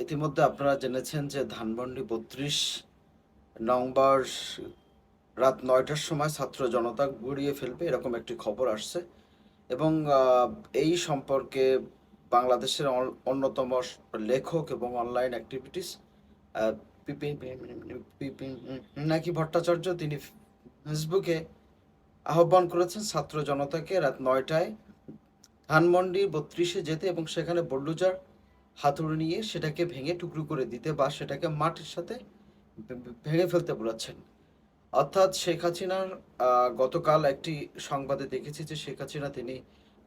ইতিমধ্যে আপনারা জেনেছেন যে ধানমন্ডি বত্রিশ নম্বর রাত নয়টার সময় ছাত্র জনতা গুড়িয়ে ফেলবে, এরকম একটি খবর আসছে। এবং এই সম্পর্কে বাংলাদেশের অন- অন্যতম লেখক এবং অনলাইন অ্যাক্টিভিটিস নাকি ভট্টাচার্য, তিনি ফেসবুকে আহ্বান করেছেন ছাত্র জনতাকে রাত নয়টায় ধানমন্ডি বত্রিশে যেতে এবং সেখানে বল্লুজার হাতুড়ি নিয়ে সেটাকে ভেঙে টুকরো করে দিতে বা সেটাকে মাটির সাথে ভেঙে ফেলতে বলেছেন। অর্থাৎ শেখ হাসিনার গতকাল একটি সংবাদে দেখেছি যে শেখ হাসিনা তিনি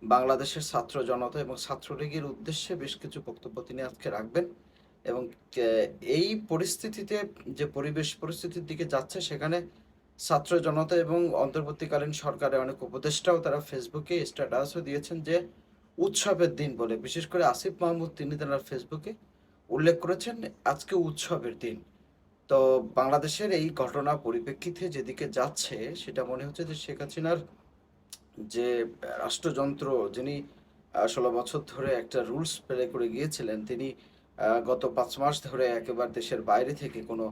বাংলাদেশের ছাত্র জনতা এবং ছাত্রলীগের উদ্দেশ্যে বেশ কিছু বক্তব্য তিনি আজকে রাখবেন এবং এই পরিস্থিতিতে যে পরিবেশ পরিস্থিতির দিকে যাচ্ছে সেখানে ছাত্র জনতা এবং অন্তর্বর্তীকালীন সরকারের অনেক উপদেষ্টাও তারা ফেসবুকে স্ট্যাটাসও দিয়েছেন যে উৎসবের দিন বলে। বিশেষ করে আসিফ মাহমুদ, তিনি তার ফেসবুকে উল্লেখ করেছেন, আজকে উৎসবের দিন। তো বাংলাদেশের এই ঘটনা পরিপ্রেক্ষিতে যেদিকে যাচ্ছে, সেটা মনে হচ্ছে যে শেখ হাসিনার যে রাষ্ট্রযন্ত্র, যিনি ষোলো বছর ধরে একটা রুলস প্লে করে গিয়েছিলেন, তিনি গত পাঁচ মাস ধরে একেবারে দেশের বাইরে থেকে কোনো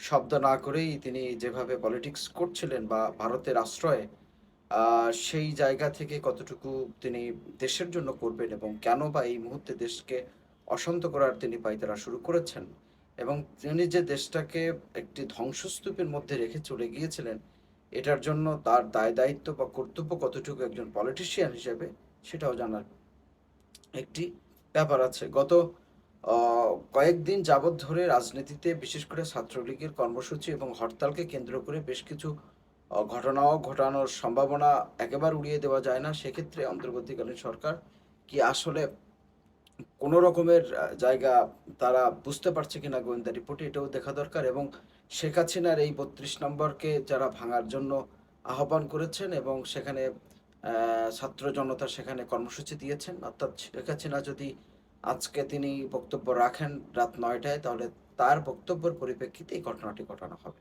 শব্দ না করেই তিনি যেভাবে পলিটিক্স করছিলেন বা ভারতের আশ্রয়ে সেই জায়গা থেকে কতটুকু তিনি দেশের জন্য করবেন এবং কেন বা এই মুহূর্তে দেশকে অশান্ত করার তিনি পাইতারা শুরু করেছেন? এবং তিনি যে দেশটাকে একটি ধ্বংসস্তূপের মধ্যে রেখে চলে গিয়েছিলেন, এটার জন্য তার দায়, দায়িত্ব বা কর্তব্য কতটুকু একজন পলিটিশিয়ান হিসেবে সেটাও জানার একটি ব্যাপার আছে। গত কয়েকদিন যাবৎ ধরে রাজনীতিতে বিশেষ করে ছাত্রলীগের কর্মসূচি এবং হরতালকে কেন্দ্র করে বেশ কিছু ঘটনাও ঘটানোর সম্ভাবনা একেবারে উড়িয়ে দেওয়া যায় না। সেক্ষেত্রে অন্তর্বর্তীকালীন সরকার কি আসলে কোনো রকমের জায়গা তারা বুঝতে পারছে কিনা গোয়েন্দা রিপোর্টে এটাও দেখা দরকার এবং শেখ হাসিনার এই বত্রিশ নম্বরকে যারা ভাঙার জন্য আহ্বান করেছেন এবং সেখানে ছাত্র জনতা সেখানে কর্মসূচি দিয়েছেন, অর্থাৎ শেখ হাসিনা যদি আজকে তিনি বক্তব্য রাখেন রাত নয়টায়, তাহলে তার বক্তব্যের পরিপ্রেক্ষিতে এই ঘটনাটি ঘটানো হবে।